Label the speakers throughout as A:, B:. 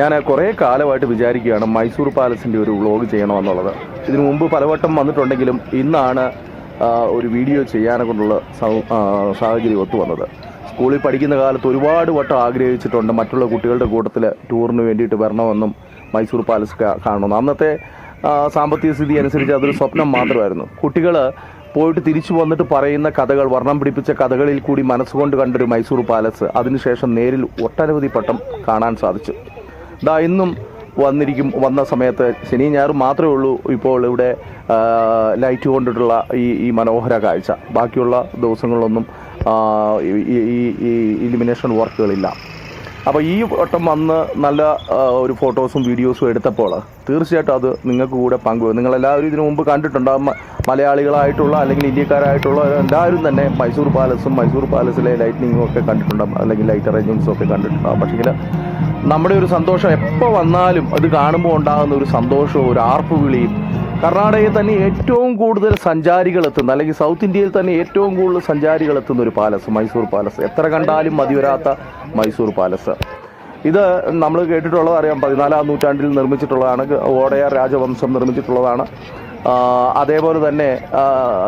A: ഞാൻ കുറേ കാലമായിട്ട് വിചാരിക്കുകയാണ് മൈസൂർ പാലസിന്റെ ഒരു വ്ളോഗ് ചെയ്യണമെന്നുള്ളത്. ഇതിനു മുമ്പ് പലവട്ടം വന്നിട്ടുണ്ടെങ്കിലും ഇന്നാണ് ഒരു വീഡിയോ ചെയ്യാനെ കൊണ്ടുള്ള സാഹചര്യം ഒത്തു വന്നത്. സ്കൂളിൽ പഠിക്കുന്ന കാലത്ത് ഒരുപാട് വട്ടം ആഗ്രഹിച്ചിട്ടുണ്ട് മറ്റുള്ള കുട്ടികളുടെ കൂട്ടത്തിൽ ടൂറിന് വേണ്ടിയിട്ട് വരണമെന്നും മൈസൂർ പാലസ് കാണണമെന്നും. അന്നത്തെ സാമ്പത്തിക സ്ഥിതി അനുസരിച്ച് അതൊരു സ്വപ്നം മാത്രമായിരുന്നു. കുട്ടികൾ പോയിട്ട് തിരിച്ചു വന്നിട്ട് പറയുന്ന കഥകൾ വർണം പിടിപ്പിച്ച കഥകളിൽ കൂടി മനസ്സുകൊണ്ട് കണ്ടൊരു മൈസൂർ പാലസ്. അതിനുശേഷം നേരിൽ ഒട്ടനവധി പട്ടം കാണാൻ സാധിച്ചു. ദാ ഇന്നും വന്നിരിക്കും വന്ന സമയത്ത് ശനി ഞായറും മാത്രമേ ഉള്ളൂ ഇപ്പോൾ ഇവിടെ ലൈറ്റ് കൊണ്ടിട്ടുള്ള ഈ ഈ മനോഹര കാഴ്ച. ബാക്കിയുള്ള ദിവസങ്ങളിലൊന്നും ഈ- ഈ ഇലിമിനേഷൻ വർക്കുകളില്ല അപ്പോൾ ഈ വട്ടം വന്ന് നല്ല ഒരു ഫോട്ടോസും വീഡിയോസും എടുത്തപ്പോൾ തീർച്ചയായിട്ടും അത് നിങ്ങൾക്ക് കൂടെ പങ്കുവെക്കും. നിങ്ങളെല്ലാവരും ഇതിനു മുമ്പ് കണ്ടിട്ടുണ്ടാകും മലയാളികളായിട്ടുള്ള അല്ലെങ്കിൽ ഇന്ത്യക്കാരായിട്ടുള്ള എല്ലാവരും തന്നെ മൈസൂർ പാലസും മൈസൂർ പാലസിലെ ലൈറ്റിനിങ്ങും ഒക്കെ കണ്ടിട്ടുണ്ടാകും അല്ലെങ്കിൽ ലൈറ്റ് അറേഞ്ച്മെന്റ്സും ഒക്കെ കണ്ടിട്ടുണ്ടാകും പക്ഷേ നമ്മുടെ ഒരു സന്തോഷം എപ്പോൾ വന്നാലും അത് കാണുമ്പോൾ ഉണ്ടാകുന്ന ഒരു സന്തോഷവും ഒരു ആർപ്പ് വിളിയും കർണാടകയിൽ തന്നെ ഏറ്റവും കൂടുതൽ സഞ്ചാരികൾ എത്തുന്ന അല്ലെങ്കിൽ സൗത്ത് ഇന്ത്യയിൽ തന്നെ ഏറ്റവും കൂടുതൽ സഞ്ചാരികൾ എത്തുന്ന ഒരു പാലസ് മൈസൂർ പാലസ് എത്ര കണ്ടാലും മതിവരാത്ത മൈസൂർ പാലസ് ഇത് നമ്മൾ കേട്ടിട്ടുള്ളത് അറിയാം പതിനാലാം നൂറ്റാണ്ടിൽ നിർമ്മിച്ചിട്ടുള്ളതാണ് ഓടയാർ രാജവംശം നിർമ്മിച്ചിട്ടുള്ളതാണ് അതേപോലെ തന്നെ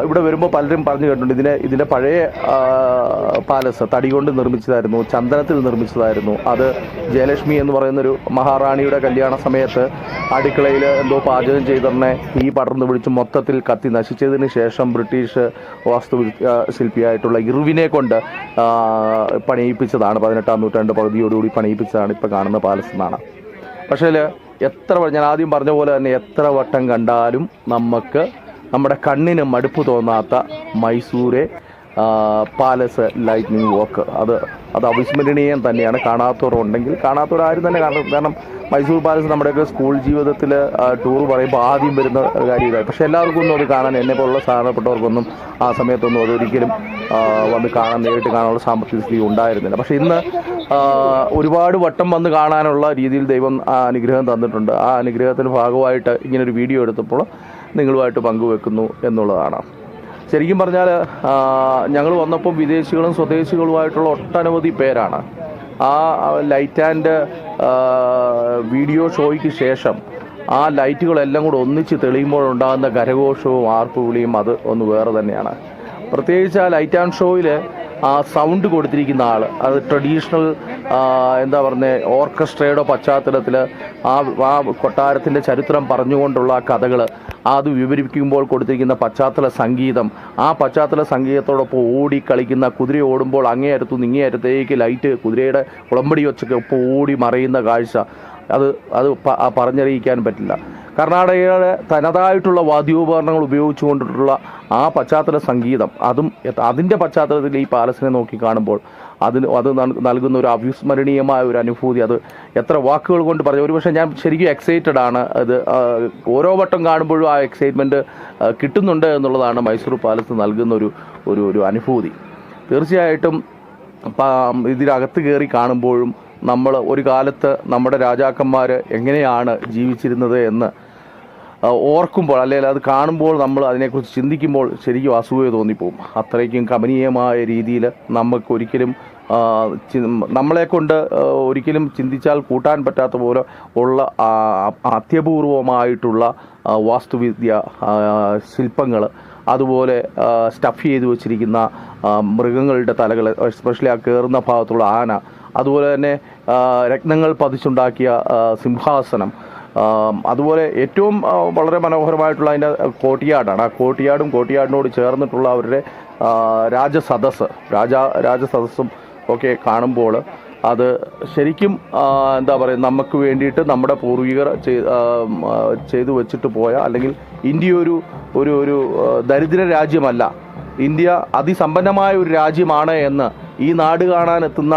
A: ഇവിടെ വരുമ്പോൾ പലരും പറഞ്ഞു കേട്ടിട്ടുണ്ട് ഇതിനെ ഇതിന്റെ പഴയ പാലസ് തടി കൊണ്ട് നിർമ്മിച്ചതായിരുന്നു ചന്ദനത്തിൽ നിർമ്മിച്ചതായിരുന്നു. അത് ജയലക്ഷ്മി എന്ന് പറയുന്നൊരു മഹാറാണിയുടെ കല്യാണ സമയത്ത് അടുക്കളയിൽ എന്തോ പാചകം ചെയ്തെന്നെ ഈ പടർന്നു പിടിച്ച് മൊത്തത്തിൽ കത്തി നശിച്ചതിന് ശേഷം ബ്രിട്ടീഷ് വാസ്തു ശില്പിയായിട്ടുള്ള ഇർവിനെ കൊണ്ട് പണിയിപ്പിച്ചതാണ്. പതിനെട്ടാം നൂറ്റാണ്ട് പകുതിയോടുകൂടി പണിയിപ്പിച്ചതാണ് ഇപ്പോൾ കാണുന്ന പാലസ് എന്നാണ്. പക്ഷേ എത്ര ഞാൻ ആദ്യം പറഞ്ഞ പോലെ തന്നെ എത്ര വട്ടം കണ്ടാലും നമുക്ക് നമ്മുടെ കണ്ണിന് മടുപ്പ് തോന്നാത്ത മൈസൂരെ പാലസ് ലൈറ്റ്നിങ് വോക്ക് അത് അത് അവിസ്മരണീയം തന്നെയാണ്. കാണാത്തവരുണ്ടെങ്കിൽ കാണാത്തവർ ആരും തന്നെ കാണും. കാരണം മൈസൂർ പാലസ് നമ്മുടെയൊക്കെ സ്കൂൾ ജീവിതത്തിൽ ടൂർ പറയുമ്പോൾ ആദ്യം വരുന്ന കാര്യം ഇതായി പക്ഷേ എല്ലാവർക്കും ഒന്നും അത് കാണാൻ എന്നെ പോലുള്ള സാധാരണപ്പെട്ടവർക്കൊന്നും ആ സമയത്തൊന്നും അതൊരിക്കലും വന്ന് കാണാൻ നേരിട്ട് കാണാനുള്ള സാമ്പത്തിക സ്ഥിതി ഉണ്ടായിരുന്നില്ല. പക്ഷേ ഇന്ന് ഒരുപാട് വട്ടം വന്ന് കാണാനുള്ള രീതിയിൽ ദൈവം ആ അനുഗ്രഹം തന്നിട്ടുണ്ട്. ആ അനുഗ്രഹത്തിന്റെ ഭാഗമായിട്ട് ഇങ്ങനൊരു വീഡിയോ എടുത്തപ്പോൾ നിങ്ങളുമായിട്ട് പങ്കുവെക്കുന്നു എന്നുള്ളതാണ്. ശരിക്കും പറഞ്ഞാൽ ഞങ്ങൾ വന്നപ്പോൾ വിദേശികളും സ്വദേശികളുമായിട്ടുള്ള ഒട്ടനവധി പേരാണ്. ആ ലൈറ്റ് ആൻഡ് വീഡിയോ ഷോയ്ക്ക് ശേഷം ആ ലൈറ്റുകളെല്ലാം കൂടെ ഒന്നിച്ച് തെളിയുമ്പോഴുണ്ടാകുന്ന കരഘോഷവും ആർപ്പുവിളിയും അത് ഒന്ന് വേറെ തന്നെയാണ്. പ്രത്യേകിച്ച് ആ ലൈറ്റ് ആൻഡ് ഷോയിൽ ആ സൗണ്ട് കൊടുത്തിരിക്കുന്ന ആൾ അത് ട്രഡീഷണൽ എന്താ പറഞ്ഞത് ഓർക്കസ്ട്രയുടെ പശ്ചാത്തലത്തിൽ ആ ആ കൊട്ടാരത്തിന്റെ ചരിത്രം പറഞ്ഞുകൊണ്ടുള്ള ആ കഥകൾ അത് വിവരിപ്പിക്കുമ്പോൾ കൊടുത്തിരിക്കുന്ന പശ്ചാത്തല സംഗീതം. ആ പശ്ചാത്തല സംഗീതത്തോടൊപ്പം ഓടി കളിക്കുന്ന കുതിര ഓടുമ്പോൾ അങ്ങേയരത്തു നിങ്ങേയരത്തേക്ക് ലൈറ്റ് കുതിരയുടെ കുളമ്പടി വെച്ചൊക്കെ ഒപ്പം ഓടി മറയുന്ന കാഴ്ച. അത് അത് പറഞ്ഞറിയിക്കാൻ പറ്റില്ല. കർണാടകയുടെ തനതായിട്ടുള്ള വാദ്യോപകരണങ്ങൾ ഉപയോഗിച്ചുകൊണ്ടിട്ടുള്ള ആ പശ്ചാത്തല സംഗീതം അതും അതിന്റെ പശ്ചാത്തലത്തിൽ ഈ പാലസിനെ നോക്കി കാണുമ്പോൾ അതിന് അത് നൽകുന്ന ഒരു അവിസ്മരണീയമായ ഒരു അനുഭൂതി അത് എത്ര വാക്കുകൾ കൊണ്ട് പറഞ്ഞു. ഒരുപക്ഷെ ഞാൻ ശരിക്കും എക്സൈറ്റഡ് ആണ്. അത് ഓരോ വട്ടം കാണുമ്പോഴും ആ എക്സൈറ്റ്മെന്റ് കിട്ടുന്നുണ്ട് എന്നുള്ളതാണ് മൈസൂർ പാലസ് നൽകുന്ന ഒരു ഒരു ഒരു അനുഭൂതി. തീർച്ചയായിട്ടും ഇതിനകത്ത് കയറി കാണുമ്പോഴും നമ്മൾ ഒരു കാലത്ത് നമ്മുടെ രാജാക്കന്മാർ എങ്ങനെയാണ് ജീവിച്ചിരുന്നത് എന്ന് ഓർക്കുമ്പോൾ അല്ലെങ്കിൽ അത് കാണുമ്പോൾ നമ്മൾ അതിനെക്കുറിച്ച് ചിന്തിക്കുമ്പോൾ ശരിക്കും അസൂയ തോന്നിപ്പോവും അത്രയ്ക്കും കമനീയമായ രീതിയിൽ നമുക്ക് ഒരിക്കലും നമ്മളെക്കൊണ്ട് നമ്മളെ കൊണ്ട് ഒരിക്കലും ചിന്തിച്ചാൽ കൂട്ടാൻ പറ്റാത്ത പോലെ ഉള്ള അത്യപൂർവമായിട്ടുള്ള വാസ്തുവിദ്യ ശില്പങ്ങൾ അതുപോലെ സ്റ്റഫ് ചെയ്തു വെച്ചിരിക്കുന്ന മൃഗങ്ങളുടെ തലകൾ എസ്പെഷ്യലി ആ കയറുന്ന ഭാഗത്തുള്ള ആന അതുപോലെ തന്നെ രത്നങ്ങൾ പതിച്ചുണ്ടാക്കിയ സിംഹാസനം അതുപോലെ ഏറ്റവും വളരെ മനോഹരമായിട്ടുള്ള അതിന്റെ കോട്ടിയാടാണ്. ആ കോട്ടിയാടും കോട്ടിയാടിനോട് ചേർന്നിട്ടുള്ള അവരുടെ രാജസദസ് രാജാ രാജസദസ്സും ഒക്കെ കാണുമ്പോൾ അത് ശരിക്കും എന്താ പറയുക നമുക്ക് വേണ്ടിയിട്ട് നമ്മുടെ പൂർവികർ ചെയ്തു വെച്ചിട്ട് പോയ അല്ലെങ്കിൽ ഇന്ത്യ ഒരു ഒരു ഒരു ദരിദ്ര രാജ്യമല്ല. ഇന്ത്യ അതിസമ്പന്നമായ ഒരു രാജ്യമാണ് എന്ന് ഈ നാട് കാണാനെത്തുന്ന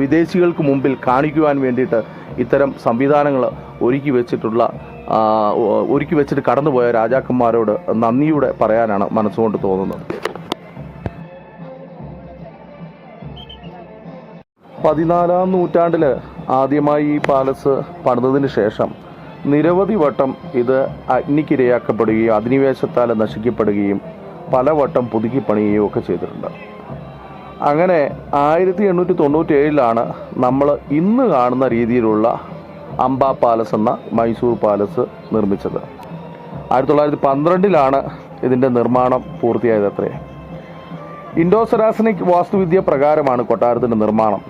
A: വിദേശികൾക്ക് മുമ്പിൽ കാണിക്കുവാൻ വേണ്ടിയിട്ട് ഇത്തരം സംവിധാനങ്ങൾ ഒരുക്കി വെച്ചിട്ടുള്ള ഒരുക്കി വെച്ചിട്ട് കടന്നുപോയ രാജാക്കന്മാരോട് നന്ദിയുടെ പറയാനാണ് മനസ്സുകൊണ്ട് തോന്നുന്നത്. പതിനാലാം നൂറ്റാണ്ടിൽ ആദ്യമായി ഈ പാലസ് പണിതതിന് ശേഷം നിരവധി വട്ടം ഇത് അഗ്നിക്കിരയാക്കപ്പെടുകയും അധിനിവേശത്താൽ നശിക്കപ്പെടുകയും പലവട്ടം പുതുക്കി പണിയുകയും ഒക്കെ ചെയ്തിട്ടുണ്ട്. അങ്ങനെ ആയിരത്തി എണ്ണൂറ്റി തൊണ്ണൂറ്റി ഏഴിലാണ് നമ്മൾ ഇന്ന് കാണുന്ന രീതിയിലുള്ള അംബ പാലസ് എന്ന മൈസൂർ പാലസ് നിർമ്മിച്ചത്. ആയിരത്തി തൊള്ളായിരത്തി പന്ത്രണ്ടിലാണ് ഇതിന്റെ നിർമ്മാണം പൂർത്തിയായത് അത്രേ ഇൻഡോ സെറാസനിക് വാസ്തുവിദ്യ പ്രകാരമാണ് കൊട്ടാരത്തിന്റെ നിർമ്മാണം.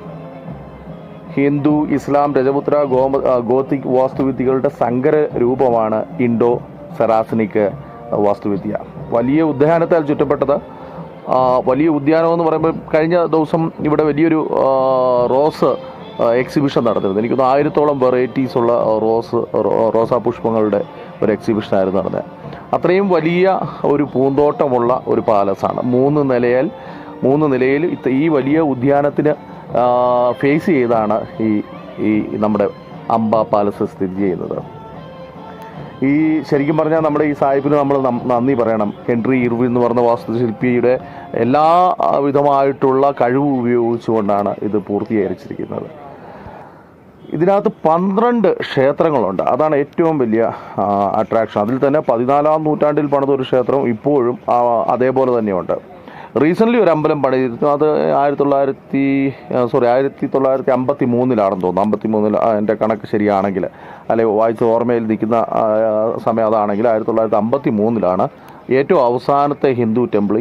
A: ഹിന്ദു ഇസ്ലാം രജപുത്ര ഗോമ ഗോത്തിക് വാസ്തുവിദ്യകളുടെ സങ്കര രൂപമാണ് ഇൻഡോ സെറാസനിക് വാസ്തുവിദ്യ. വലിയ ഉദ്യാനത്താൽ ചുറ്റപ്പെട്ടത് വലിയ ഉദ്യാനം എന്ന് പറയുമ്പോൾ കഴിഞ്ഞ ദിവസം ഇവിടെ വലിയൊരു റോസ് എക്സിബിഷൻ നടന്നിരുന്നു. എനിക്കൊന്ന് ആയിരത്തോളം വെറൈറ്റീസ് ഉള്ള റോസ് റോസാ പുഷ്പങ്ങളുടെ ഒരു എക്സിബിഷൻ ആയിരുന്നു നടന്നത്. അത്രയും വലിയ ഒരു പൂന്തോട്ടമുള്ള ഒരു പാലസാണ് മൂന്ന് നിലയിൽ മൂന്ന് നിലയിൽ ഈ വലിയ ഉദ്യാനത്തിന് ഫേസ് ചെയ്താണ് ഈ ഈ നമ്മുടെ അംബ പാലസ് സ്ഥിതി ചെയ്യുന്നത്. ഈ ശരിക്കും പറഞ്ഞാൽ നമ്മുടെ ഈ സാഹിബിന് നമ്മൾ നന്ദി പറയണം. ഹെൻറി ഇർവി എന്ന് പറഞ്ഞ വാസ്തുശില്പിയുടെ എല്ലാ വിധമായിട്ടുള്ള കഴിവ് ഉപയോഗിച്ചുകൊണ്ടാണ് ഇത് പൂർത്തീകരിച്ചിരിക്കുന്നത്. ഇതിനകത്ത് പന്ത്രണ്ട് ക്ഷേത്രങ്ങളുണ്ട്. അതാണ് ഏറ്റവും വലിയ അട്രാക്ഷൻ അതിൽ തന്നെ പതിനാലാം നൂറ്റാണ്ടിൽ പണിത ഒരു ക്ഷേത്രം ഇപ്പോഴും അതേപോലെ തന്നെയുണ്ട്. റീസെന്റ്ലി ഒരു അമ്പലം പണിതിരുന്നു അത് ആയിരത്തി തൊള്ളായിരത്തി സോറി ആയിരത്തി തൊള്ളായിരത്തി അമ്പത്തി മൂന്നിലാണെന്ന് തോന്നുന്നു. അമ്പത്തി മൂന്നിൽ എന്റെ കണക്ക് ശരിയാണെങ്കിൽ അല്ലെ വായിച്ച ഓർമ്മയിൽ നിൽക്കുന്ന സമയം അതാണെങ്കിൽ ആയിരത്തി തൊള്ളായിരത്തി അമ്പത്തി മൂന്നിലാണ് ഏറ്റവും അവസാനത്തെ ഹിന്ദു ടെമ്പിൾ.